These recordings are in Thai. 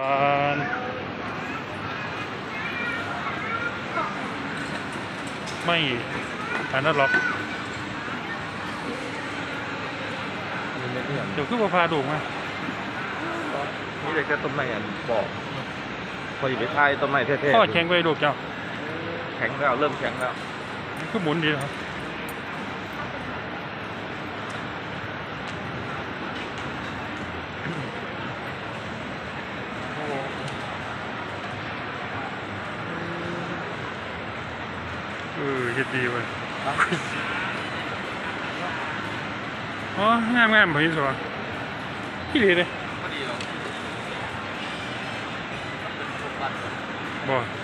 ก่อนไม่อันนั้นหรอกมันไม่เนี่ยเดี๋ยวขึ้นมาพาดูมานี่เลยแค่ต้นไม้อันบอกพออยู่ไปทายต้นไม้เท่ๆพ่อแข่งไปดูกเจ้าแข็งแล้วเริ่มแข็งแล้วมันคือหมุนดีนะครับ ออเฮ็ดดีเว้ยอ๋องามงามพี่สวที่ดีเลยพอดีหรอบ่ลองลองชุดเจ้าชายเขาบ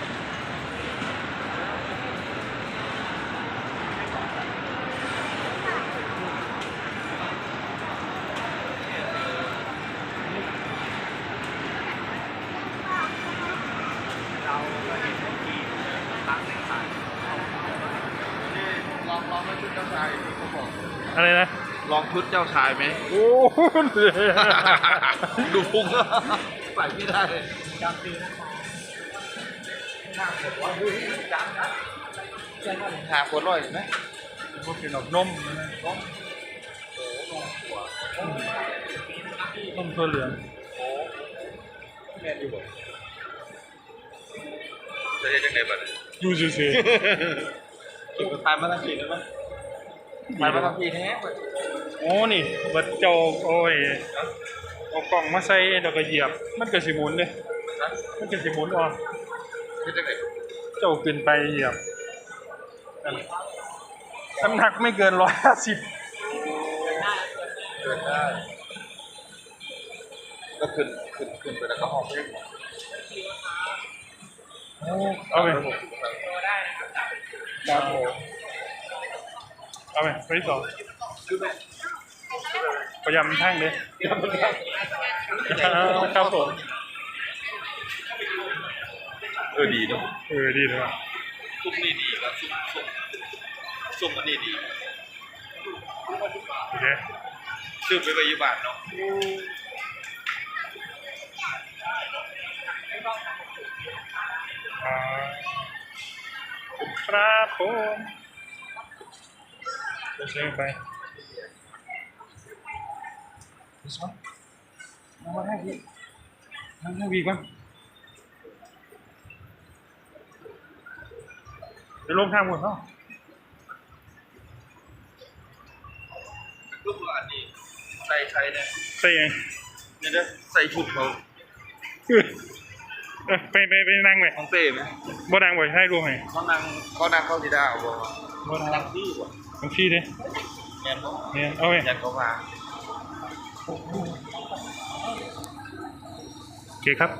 อกอะไรนะ ลองชุดเจ้าชายไหม โอ้โหดูพุงใส่ไม่ได้หาขวดร้อยเห็นไหมพวกกินออกนมนะนมตัวเหลืองแม่นอยู่บ่จะยังไงบ้างยูซีซี เก็บทานมาทั้งทีได้ไหมทานมาทั้งทีแท้เว้ยโอ้นี่บัดเจ้าโอ้ยเอากล่องมาใส่แล้วก็เหยียบ มันก็สิหมุนเด้นะมันก็สิหมุนออกคือจังไงเจ้าขึ้นไปเหยียบนั่นน้ำหนักไม่เกินร้อยห้าสิบเกินได้ก็ขึ้นขึ้นขึ้นไปแล้วก็ออกไปเอาไป ครับผมเอาไปไปที่สองพยายามทั้งเลยครับผมเออดีเนาะเออดีเลยว่ะซุปนี่ดีแล้วซุปซุปซุปมันนี่ดีโอเคซื้อไปไปยี่บาทเนาะอ่า ครับผมเดี๋ยวเชิญไปนั่งมาให้พี่นั่งให้พี่ก่อนเดี๋ยวลงทางหมดเนาะลูกอันนี้ใส่ใช้เนี่ยใส่ไงเนี่ยนะใส่ชุดเขา เออเออไปไปไปนั่งไปของเต้ไหมบ่นั่งไปให้ดูให้เขานั่งเขานั่งเข้าทีดาวบ่บ่นั่งนั่งที่บ่ของพี่เด้แม่นบ่เนี่ยเอาไปยันเขามาโอเคครับ